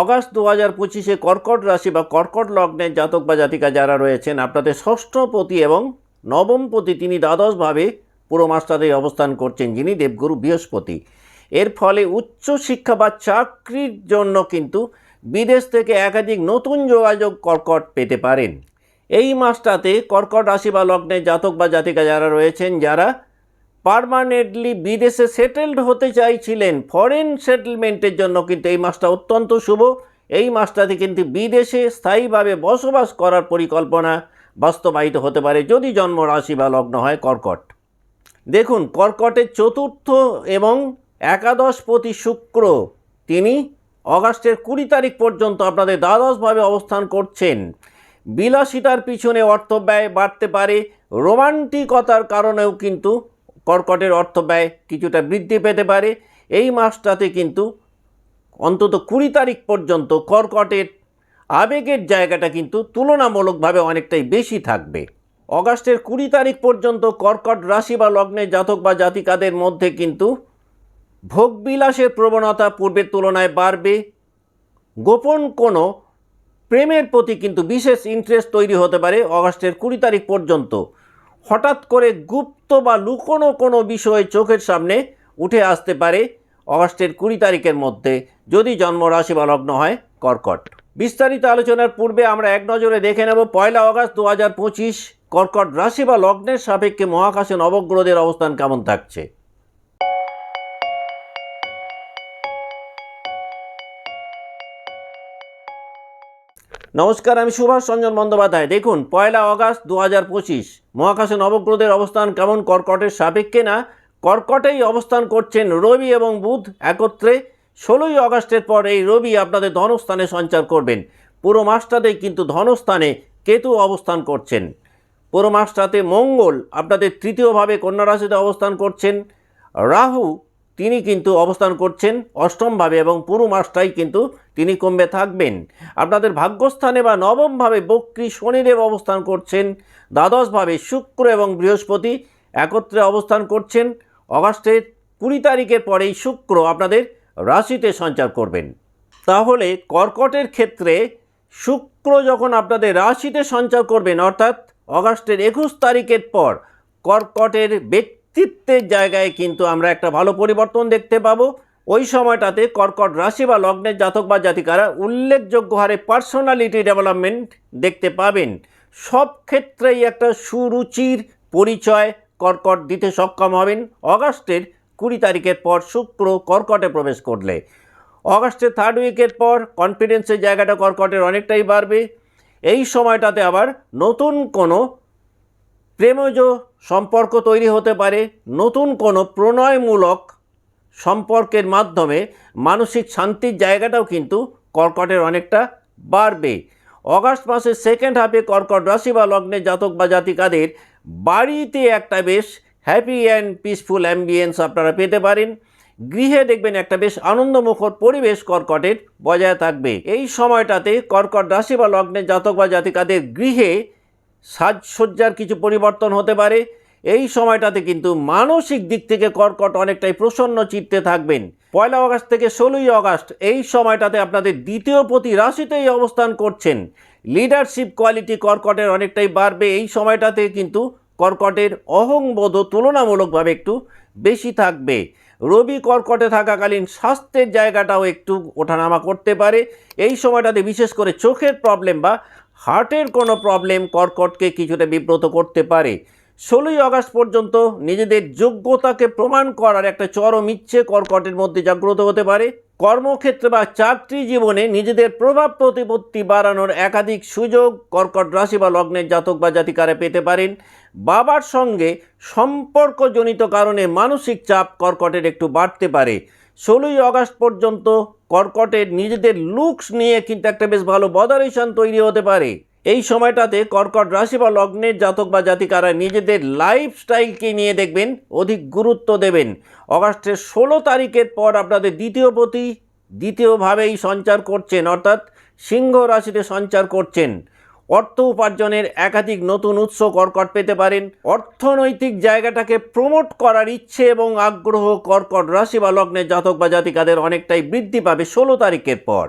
August দু হাজার পঁচিশে কর্কট রাশি বা কর্কট লগ্নের জাতক বা জাতিকা যারা রয়েছেন, আপনাদের ষষ্ঠপতি এবং নবমপতি তিনি দ্বাদশভাবে পুরো মাসটাতে অবস্থান করছেন, যিনি দেবগুরু বৃহস্পতি। এর ফলে উচ্চ শিক্ষা বা চাকরির জন্য কিন্তু বিদেশ থেকে একাধিক নতুন যোগাযোগ কর্কট পেতে পারেন। এই মাসটাতে কর্কট রাশি বা লগ্নের জাতক বা জাতিকা যারা রয়েছেন, যারা পার্মানেন্টলি বিদেশে সেটেলড হতে চাইছিলেন ফরেন সেটেলমেন্টের জন্য, কিন্তু এই মাসটা অত্যন্ত শুভ। এই মাসটাতে কিন্তু বিদেশে স্থায়ীভাবে বসবাস করার পরিকল্পনা বাস্তবায়িত হতে পারে যদি জন্ম রাশি বা লগ্ন হয় কর্কট। দেখুন, কর্কটের চতুর্থ এবং একাদশপতি শুক্র, তিনি অগাস্টের কুড়ি তারিখ পর্যন্ত আপনাদের দ্বাদশভাবে অবস্থান করছেন। বিলাসিতার পিছনে অর্থ ব্যয় বাড়তে পারে, রোমান্টিকতার কারণেও কিন্তু কর্কটের অর্থ ব্যয় কিছুটা বৃদ্ধি পেতে পারে। এই মাসটাতে কিন্তু অন্তত কুড়ি তারিখ পর্যন্ত কর্কটের আবেগের জায়গাটা কিন্তু তুলনামূলকভাবে অনেকটাই বেশি থাকবে। অগাস্টের কুড়ি তারিখ পর্যন্ত কর্কট রাশি বা লগ্নের জাতক বা জাতিকাদের মধ্যে কিন্তু ভোগবিলাসের প্রবণতা পূর্বের তুলনায় বাড়বে। গোপন কোনো প্রেমের প্রতি কিন্তু বিশেষ ইন্টারেস্ট তৈরি হতে পারে অগাস্টের কুড়ি তারিখ পর্যন্ত। হঠাৎ করে গুপ্ত বা লুকোনো কোনো বিষয় চোখের সামনে উঠে আসতে পারে অগস্টের কুড়ি তারিখের মধ্যে, যদি জন্ম রাশি বা লগ্ন হয় কর্কট। বিস্তারিত আলোচনার পূর্বে আমরা এক নজরে দেখে নেব, পয়লা অগাস্ট দু হাজার পঁচিশ কর্কট রাশি বা লগ্নের সাপেক্ষে মহাকাশে নবগ্রহদের অবস্থান কেমন থাকছে। নমস্কার, আমি সুভাষ রঞ্জন বন্দ্যোপাধ্যায়। দেখুন, পয়লা অগাস্ট দু হাজার পঁচিশ, মহাকাশে নবগ্রহদের অবস্থান কেমন, কর্কটের সাপেক্ষে না? কর্কটেই অবস্থান করছেন রবি এবং বুধ একত্রে। ষোলোই অগাস্টের পর এই রবি আপনাদের ধনস্থানে সঞ্চার করবেন। পুরো মাসটাতেই কিন্তু ধনস্থানে কেতু অবস্থান করছেন। পুরো মাসটাতে মঙ্গল আপনাদের তৃতীয়ভাবে কন্যা রাশিতে অবস্থান করছেন। রাহু, তিনি কিন্তু অবস্থান করছেন অষ্টমভাবে এবং পুরো মাসটাই কিন্তু তিনি কমবে থাকবেন। আপনাদের ভাগ্যস্থানে বা নবমভাবে বক্রী শনিদেব অবস্থান করছেন। দ্বাদশভাবে শুক্র এবং বৃহস্পতি একত্রে অবস্থান করছেন। অগাস্টের কুড়ি তারিখের পরেই শুক্র আপনাদের রাশিতে সঞ্চার করবেন। তাহলে কর্কটের ক্ষেত্রে শুক্র যখন আপনাদের রাশিতে সঞ্চার করবেন, অর্থাৎ অগাস্টের একুশ তারিখের পর কর্কটের ব্যক্তিত্বের জায়গায় কিন্তু আমরা একটা ভালো পরিবর্তন দেখতে পাবো। ওই সময়টাতে কর্কট রাশি বা লগ্নের জাতক বা জাতিকারা উল্লেখযোগ্য হারে পার্সোনালিটি ডেভেলপমেন্ট দেখতে পাবেন। সব ক্ষেত্রেই একটা সুরুচির পরিচয় কর্কট দিতে সক্ষম হবেন। অগাস্টের কুড়ি তারিখের পর শুক্র কর্কটে প্রবেশ করলে। অগাস্টের থার্ড উইকের পর কনফিডেন্সের জায়গাটা কর্কটের অনেকটাই বাড়বে। এই সময়টাতে আবার নতুন কোনো প্রেমজ সম্পর্ক তৈরি হতে পারে। নতুন কোনো প্রণয়মূলক সম্পর্কের মাধ্যমে মানসিক শান্তির জায়গাটাও কিন্তু কর্কটের অনেকটা বাড়বে। অগাস্ট মাসের সেকেন্ড হাফে কর্কট রাশি বা লগ্নের জাতক বা জাতিকাদের বাড়িতে একটা বেশ হ্যাপি অ্যান্ড পিসফুল অ্যাম্বিয়েন্স আপনারা পেতে পারেন। গৃহে দেখবেন একটা বেশ আনন্দমুখর পরিবেশ কর্কটের বজায় থাকবে। এই সময়টাতে কর্কট রাশি বা লগ্নের জাতক বা জাতিকাদের গৃহে সাজসজ্জার কিছু পরিবর্তন হতে পারে। এই সময়টাতে কিন্তু মানসিক দিক থেকে কর্কট অনেকটাই প্রসন্ন চিত্তে থাকবেন। পয়লা আগস্ট থেকে ষোলোই আগস্ট এই সময়টাতে আপনাদের দ্বিতীয় প্রতি রাশিতেই অবস্থান করছেন। লিডারশিপ কোয়ালিটি কর্কটের অনেকটাই বাড়বে। এই সময়টাতে কিন্তু কর্কটের অহংবোধ তুলনামূলকভাবে একটু বেশি থাকবে। রবি কর্কটে থাকাকালীন স্বাস্থ্যের জায়গাটাও একটু ওঠানামা করতে পারে। এই সময়টাতে বিশেষ করে চোখের প্রবলেম বা হার্টের কোনো প্রবলেম কর্কটকে কিছুটা বিব্রত করতে পারে। ষোলোই আগস্ট পর্যন্ত নিজেদের যোগ্যতাকে প্রমাণ করার একটা চরম ইচ্ছে কর্কটের মধ্যে জাগ্রত হতে পারে। কর্মক্ষেত্রে বা চাকরি জীবনে নিজেদের প্রভাব প্রতিপত্তি বাড়ানোর একাধিক সুযোগ কর্কট রাশি বা লগ্নের জাতক বা জাতিকারা পেতে পারেন। বাবার সঙ্গে সম্পর্কজনিত কারণে মানসিক চাপ কর্কটের একটু বাড়তে পারে। ষোলোই আগস্ট পর্যন্ত কর্কটের নিজেদের লুকস নিয়ে কিন্তু একটা বেশ ভালো বদারেশন তৈরি হতে পারে। এই সময়টাতে কর্কট রাশি বা লগ্নের জাতক বা জাতিকারা নিজেদের লাইফস্টাইলকে নিয়ে দেখবেন, অধিক গুরুত্ব দেবেন। অগাস্টের ষোলো তারিখের পর আপনাদের দ্বিতীয় প্রতি দ্বিতীয়ভাবেই সঞ্চার করছেন, অর্থাৎ সিংহ রাশিতে সঞ্চার করছেন। অর্থ উপার্জনের একাধিক নতুন উৎস কর্কট পেতে পারেন। অর্থনৈতিক জায়গাটাকে প্রমোট করার ইচ্ছে এবং আগ্রহ কর্কট রাশি বা লগ্নের জাতক বা জাতিকাদের অনেকটাই বৃদ্ধি পাবে ষোলো তারিখের পর।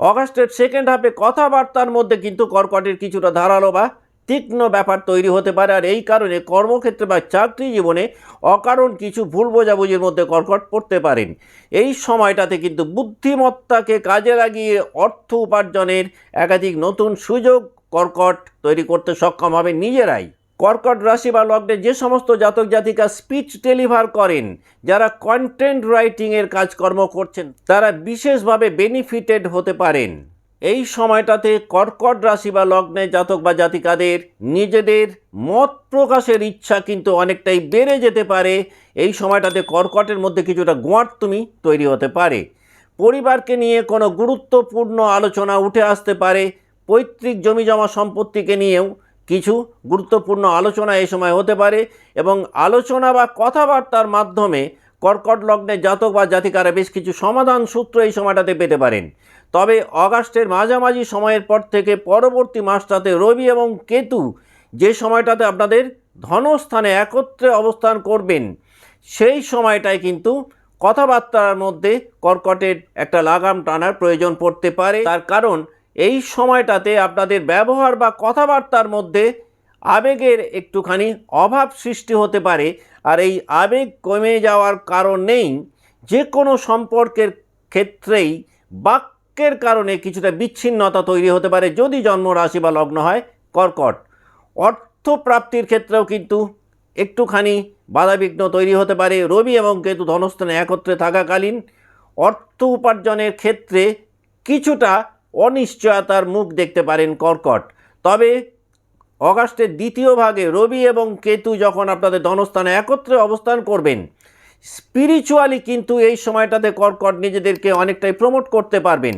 অগাস্টের সেকেন্ড হাফে কথাবার্তার মধ্যে কিন্তু কর্কটের কিছুটা ধারালো বা তীক্ষ্ণ ব্যাপার তৈরি হতে পারে। আর এই কারণে কর্মক্ষেত্রে বা চাকরি জীবনে অকারণ কিছু ভুল বোঝাবুঝির মধ্যে কর্কট পড়তে পারেন। এই সময়টাতে কিন্তু বুদ্ধিমত্তাকে কাজে লাগিয়ে অর্থ উপার্জনের একাধিক নতুন সুযোগ কর্কট তৈরি করতে সক্ষম হবে নিজেরাই। কর্কট রাশি বা লগ্নে যে সমস্ত জাতক জাতিকা স্পিচ ডেলিভার করেন, যারা কন্টেন্ট রাইটিংয়ের কাজকর্ম করছেন, তারা বিশেষভাবে বেনিফিটেড হতে পারেন। এই সময়টাতে কর্কট রাশি বা লগ্নে জাতক বা জাতিকাদের নিজেদের মত প্রকাশের ইচ্ছা কিন্তু অনেকটাই বেড়ে যেতে পারে। এই সময়টাতে কর্কটের মধ্যে কিছুটা গোয়ার্তুমি তৈরি হতে পারে। পরিবারকে নিয়ে কোনো গুরুত্বপূর্ণ আলোচনা উঠে আসতে পারে। পৈতৃক জমি জমা সম্পত্তিকে নিয়েও কিছু গুরুত্বপূর্ণ আলোচনা এই সময় হতে পারে এবং আলোচনা বা কথাবার্তার মাধ্যমে কর্কট লগ্নে জাতক বা জাতিকারা বেশ কিছু সমাধান সূত্র এই সময়টাতে পেতে পারেন। তবে অগাস্টের মাঝামাঝি সময়ের পর থেকে পরবর্তী মাসটাতে রবি এবং কেতু যে সময়টাতে আপনাদের ধনস্থানে একত্রে অবস্থান করবেন, সেই সময়টায় কিন্তু কথাবার্তার মধ্যে কর্কটের একটা লাগাম টানার প্রয়োজন পড়তে পারে। তার কারণ এই সময়টাতে আপনাদের ব্যবহার বা কথাবার্তার মধ্যে আবেগের একটুখানি অভাব সৃষ্টি হতে পারে, আর এই আবেগ কমে যাওয়ার কারণেই যে কোনো সম্পর্কের ক্ষেত্রেই বাক্যের কারণে কিছুটা বিচ্ছিন্নতা তৈরি হতে পারে, যদি জন্ম রাশি বা লগ্ন হয়, কর্কট। অর্থ প্রাপ্তির ক্ষেত্রেও কিন্তু একটুখানি বাধাবিঘ্ন তৈরি হতে পারে। রবি এবং কেতু ধনস্থানে একত্রে থাকাকালীন অর্থ উপার্জনের ক্ষেত্রে কিছুটা অনিশ্চয়তার মুখ দেখতে পারেন কর্কট। তবে অগাস্টের দ্বিতীয় ভাগে রবি এবং কেতু যখন আপনাদের ধনস্থানে একত্রে অবস্থান করবেন স্পিরিচুয়ালি কিন্তু এই সময়টাতে কর্কট নিজেদেরকে অনেকটাই প্রমোট করতে পারবেন।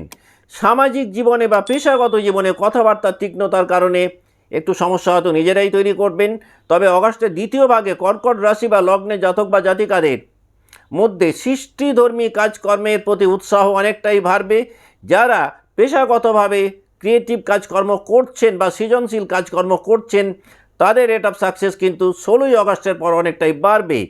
সামাজিক জীবনে বা পেশাগত জীবনে কথাবার্তার তীক্ষ্ণতার কারণে একটু সমস্যা হয়তো নিজেরাই তৈরি করবেন। তবে অগাস্টের দ্বিতীয় ভাগে কর্কট রাশি বা লগ্নে জাতক বা জাতিকাদের মধ্যে সৃষ্টিধর্মী কাজকর্মের প্রতি উৎসাহ অনেকটাই বাড়বে। যারা পেশাগতভাবে ক্রিয়েটিভ কাজকর্ম করছেন বা সৃজনশীল কাজকর্ম করছেন, তাদের রেট অফ সাকসেস কিন্তু ষোলোই আগস্টের পর অনেকটাই বাড়বে।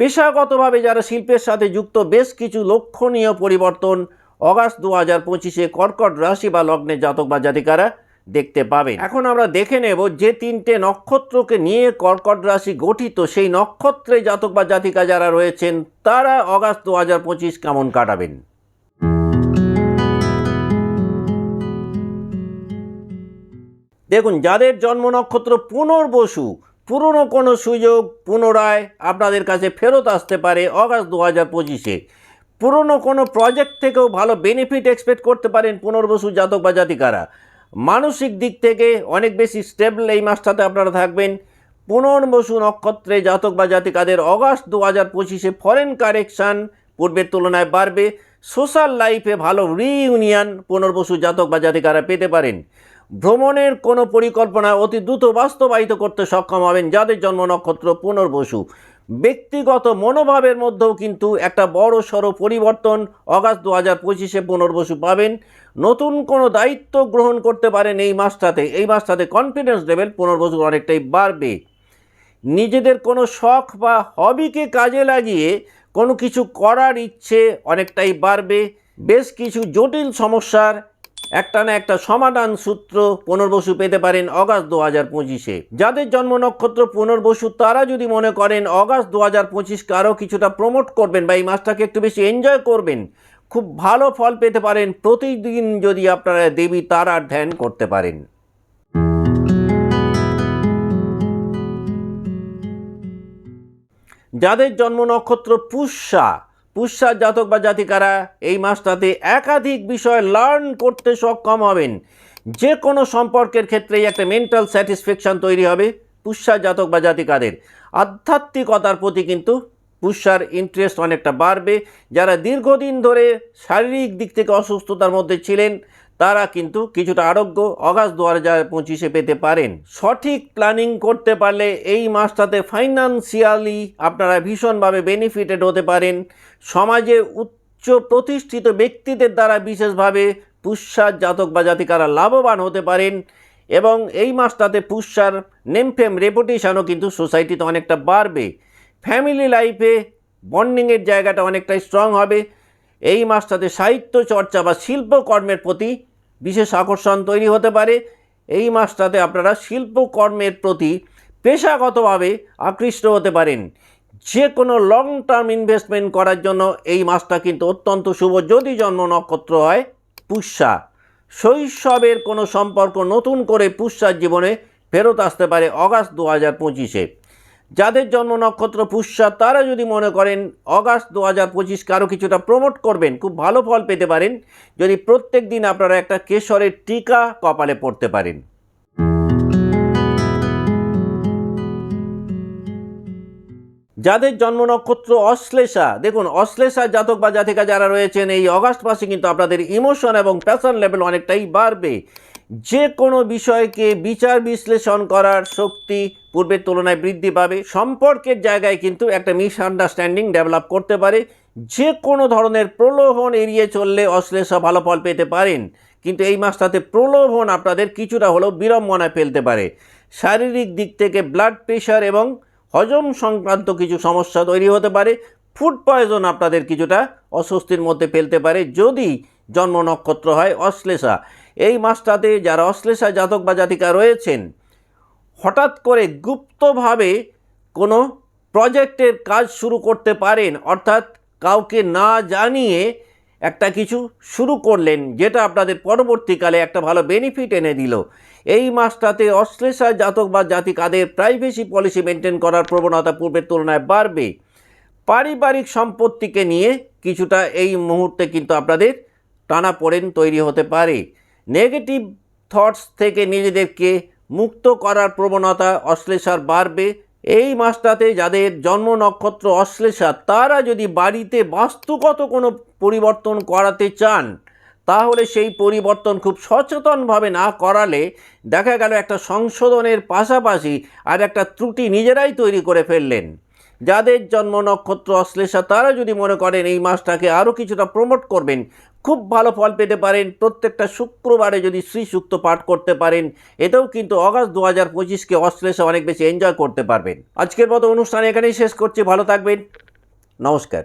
পেশাগতভাবে যারা শিল্পের সাথে যুক্ত, বেশ কিছু লক্ষণীয় পরিবর্তন অগাস্ট দু হাজার পঁচিশে কর্কট রাশি বা লগ্নে জাতক বা জাতিকারা দেখতে পাবেন। এখন আমরা দেখে নেব যে তিনটে নক্ষত্রকে নিয়ে কর্কট রাশি গঠিত, সেই নক্ষত্রে জাতক বা জাতিকা যারা রয়েছেন, তারা অগাস্ট দু হাজার পঁচিশ কেমন কাটাবেন? দেখুন, যাদের জন্ম নক্ষত্র পুনর্বসু, পুরনো কোনো সুযোগ, পুনরায় আপনাদের কাছে ফেরত আসতে পারে অগাস্ট দু হাজার পঁচিশে। পুরনো কোনো প্রজেক্ট থেকেও ভালো বেনিফিট এক্সপেক্ট করতে পারেন পুনর্বসু জাতক বা জাতিকারা। মানসিক দিক থেকে অনেক বেশি স্টেবল এই মাসটাতে আপনারা থাকবেন। পুনর্বসু নক্ষত্রে জাতক বা জাতিকাদের অগাস্ট দু হাজার পঁচিশে ফরেন কারেকশান পূর্বের তুলনায় বাড়বে। সোশ্যাল লাইফে ভালো রিইউনিয়ন পুনর্বসু জাতক বা জাতিকারা পেতে পারেন। ভ্রমণের কোনো পরিকল্পনা অতি দ্রুত বাস্তবায়িত করতে সক্ষম হবেন যাদের জন্ম নক্ষত্র পুনর্বসু। ব্যক্তিগত মনোভাবের মধ্যেও কিন্তু একটা বড় সড়ো পরিবর্তন অগাস্ট দু হাজার পঁচিশে পুনর্বসু পাবেন। নতুন কোনো দায়িত্ব গ্রহণ করতে পারেন এই মাসটাতে। এই মাসটাতে কনফিডেন্স লেভেল পুনর্বসু অনেকটাই বাড়বে। নিজেদের কোনো শখ বা হবিকে কাজে লাগিয়ে কোনো কিছু করার ইচ্ছে অনেকটাই বাড়বে। বেশ কিছু জটিল সমস্যার একটা না একটা সমাধান সূত্র পুনর্বসু পেতে পারেন অগাস্ট দু হাজার পঁচিশে। যাদের জন্ম নক্ষত্র পুনর্বসু, তারা যদি মনে করেন অগাস্ট দু হাজার পঁচিশকে আরও কিছুটা প্রমোট করবেন বা এই মাসটাকে একটু বেশি এনজয় করবেন, খুব ভালো ফল পেতে পারেন প্রতিদিন যদি আপনারা দেবী তারার ধ্যান করতে পারেন। যাদের জন্ম নক্ষত্র পুষ্যা পুষ্যা জাতক বা জাতিকারা এই মাসটাতে একাধিক বিষয় লার্ন করতে সক্ষম হবেন। যে কোনো সম্পর্কের ক্ষেত্রেই একটা মেন্টাল স্যাটিসফ্যাকশান তৈরি হবে পুষ্যা জাতক বা জাতিকাদের। আধ্যাত্মিকতার প্রতি কিন্তু পুষ্যার ইন্টারেস্ট অনেকটা বাড়বে। যারা দীর্ঘদিন ধরে শারীরিক দিক থেকে অসুস্থতার মধ্যে ছিলেন তারা কিন্তু কিছুটা আরোগ্য অগাস্ট দু হাজার পঁচিশে পেতে পারেন। সঠিক প্ল্যানিং করতে পারলে এই মাসটাতে ফাইন্যান্সিয়ালি আপনারা ভীষণভাবে বেনিফিটেড হতে পারেন। সমাজে উচ্চ প্রতিষ্ঠিত ব্যক্তিদের দ্বারা বিশেষভাবে পুষ্যার জাতক বা জাতিকারা লাভবান হতে পারেন এবং এই মাসটাতে পুষ্যার নেমফেম রেপুটেশনও কিন্তু সোসাইটিতে অনেকটা বাড়বে। ফ্যামিলি লাইফে বন্ডিংয়ের জায়গাটা অনেকটাই স্ট্রং হবে। এই মাসটাতে সাহিত্য চর্চা বা শিল্পকর্মের প্রতি বিশেষ আকর্ষণ তৈরি হতে পারে। এই মাসটাতে আপনারা শিল্পকর্মের প্রতি পেশাগতভাবে আকৃষ্ট হতে পারেন। যে কোনো লং টার্ম ইনভেস্টমেন্ট করার জন্য এই মাসটা কিন্তু অত্যন্ত শুভ। যদি জন্ম নক্ষত্র হয়, পুষ্যা। শৈশবের কোনো সম্পর্ক নতুন করে পুষ্যার জীবনে ফেরত আসতে পারে অগাস্ট দু হাজার পঁচিশে। যাদের জন্ম নক্ষত্র পুষ্যা, তারা যদি মনে করেন অগাস্ট দু হাজার পঁচিশ কারও কিছুটা প্রমোট করবেন, খুব ভালো ফল পেতে পারেন, যদি প্রত্যেক দিন আপনারা একটা কেশরের টিকা কপালে পড়তে পারেন। যাদের জন্ম নক্ষত্র অশ্লেষা, দেখুন, অশ্লেষা জাতক বা জাতিকা যারা রয়েছেন, এই অগাস্ট মাসে কিন্তু আপনাদের ইমোশন এবং প্যাশন লেভেল অনেকটাই বাড়বে। যে কোনো বিষয়কে বিচার বিশ্লেষণ করার শক্তি পূর্বের তুলনায় বৃদ্ধি পাবে, সম্পর্কের জায়গায় কিন্তু একটা মিসআন্ডারস্ট্যান্ডিং ডেভেলপ করতে পারে। যে কোনো ধরনের প্রলোভন এড়িয়ে চললে অশ্লেষা ভালো ফল পেতে পারেন, কিন্তু এই মাসটাতে প্রলোভন আপনাদের কিছুটা হলেও বিড়ম্বনায় ফেলতে পারে। শারীরিক দিক থেকে ব্লাড প্রেশার এবং হজম সংক্রান্ত কিছু সমস্যা তৈরি হতে পারে। ফুড পয়জন আপনাদের কিছুটা অস্বস্তির মধ্যে ফেলতে পারে যদি জন্ম নক্ষত্র হয় অশ্লেষা। এই মাসটাতে যারা অশ্লেষা জাতক বা জাতিকা রয়েছেন, হঠাৎ করে গুপ্তভাবে কোনো প্রজেক্টের কাজ শুরু করতে পারেন, অর্থাৎ কাউকে না জানিয়ে একটা কিছু শুরু করলেন, যেটা আপনাদের পরবর্তীকালে একটা ভালো বেনিফিট এনে দিল। এই মাসটাতে অশ্লেষা জাতক বা জাতিকাদের প্রাইভেসি পলিসি মেনটেন করার প্রবণতা পূর্বের তুলনায় বাড়বে। পারিবারিক সম্পত্তিকে নিয়ে কিছুটা এই মুহূর্তে কিন্তু আপনাদের টানা পড়েন তৈরি হতে পারে। নেগেটিভ থটস থেকে নিজেদেরকে মুক্ত করার প্রবণতা অশ্লেষার বাড়বে। এই মাসটাতে যাদের জন্ম নক্ষত্র অশ্লেষা, তারা যদি বাড়িতে বাস্তুগত কোনো পরিবর্তন করাতে চান, তাহলে সেই পরিবর্তন খুব সচেতনভাবে না করালে দেখা গেল একটা সংশোধনের পাশাপাশি আর একটা ত্রুটি নিজেরাই তৈরি করে ফেললেন। যাদের জন্ম নক্ষত্র অশ্লেষা, তারা যদি মনে করেন এই মাসটাকে আরও কিছুটা প্রমোট করবেন, খুব ভালো ফল পেতে পারেন। প্রত্যেকটা শুক্রবারে যদি শ্রী সুক্ত পাঠ করতে পারেন, এতেও কিন্তু অগাস্ট দু হাজার পঁচিশকে অশ্লেষা অনেক বেশি এনজয় করতে পারবেন। আজকের মতো অনুষ্ঠান এখানেই শেষ করছি। ভালো থাকবেন। নমস্কার।